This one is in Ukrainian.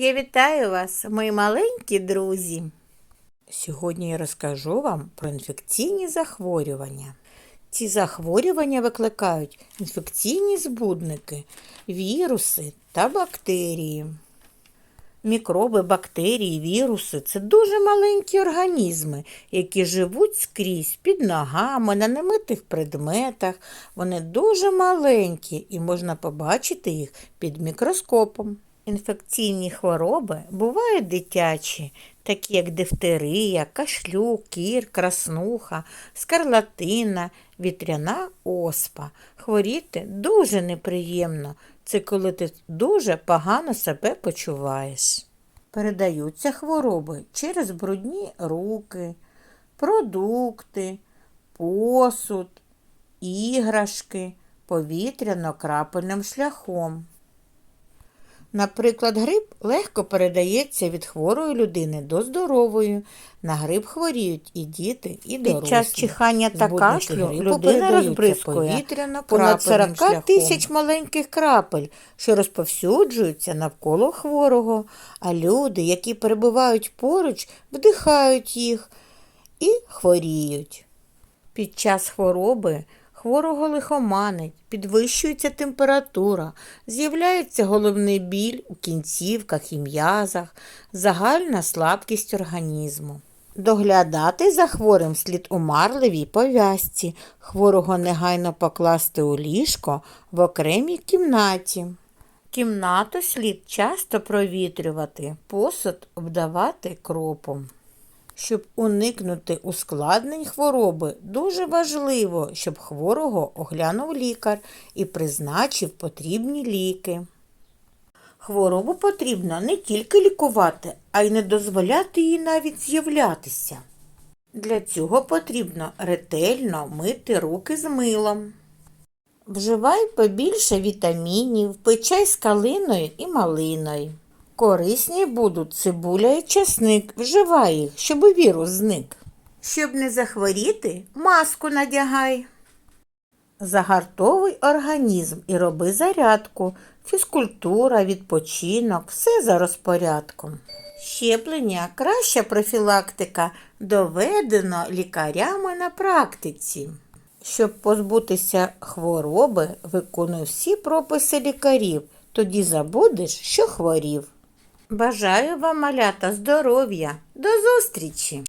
Я вітаю вас, мої маленькі друзі. Сьогодні я розкажу вам про інфекційні захворювання. Ці захворювання викликають інфекційні збудники, віруси та бактерії. Мікроби, бактерії, віруси це дуже маленькі організми, які живуть скрізь під ногами, на немитих предметах. Вони дуже маленькі і можна побачити їх під мікроскопом. Інфекційні хвороби бувають дитячі, такі як дифтерія, кашлюк, кір, краснуха, скарлатина, вітряна оспа. Хворіти дуже неприємно. Це коли ти дуже погано себе почуваєш. Передаються хвороби через брудні руки, продукти, посуд, іграшки, повітряно-крапельним шляхом. Наприклад, грип легко передається від хворої людини до здорової. На грип хворіють і діти, і дорослі. Під час чихання та кашлю людина розбризкує понад 40 тисяч маленьких крапель, що розповсюджуються навколо хворого, а люди, які перебувають поруч, вдихають їх і хворіють. Під час хвороби хворого лихоманить, підвищується температура, з'являється головний біль у кінцівках і м'язах, загальна слабкість організму. Доглядати за хворим слід у марливій пов'язці, хворого негайно покласти у ліжко в окремій кімнаті. Кімнату слід часто провітрювати, посуд обдавати кропом. Щоб уникнути ускладнень хвороби, дуже важливо, щоб хворого оглянув лікар і призначив потрібні ліки. Хворобу потрібно не тільки лікувати, а й не дозволяти їй навіть з'являтися. Для цього потрібно ретельно мити руки з милом. Вживай побільше вітамінів, пий чай з калиною і малиною. Корисні будуть цибуля і часник. Вживай їх, щоб вірус зник. Щоб не захворіти, маску надягай. Загартовуй організм і роби зарядку, фізкультура, відпочинок, все за розпорядком. Щеплення краща профілактика, доведено лікарями на практиці. Щоб позбутися хвороби, виконуй всі прописи лікарів, тоді забудеш, що хворів. Бажаю вам, малята, здоров'я. До зустрічі!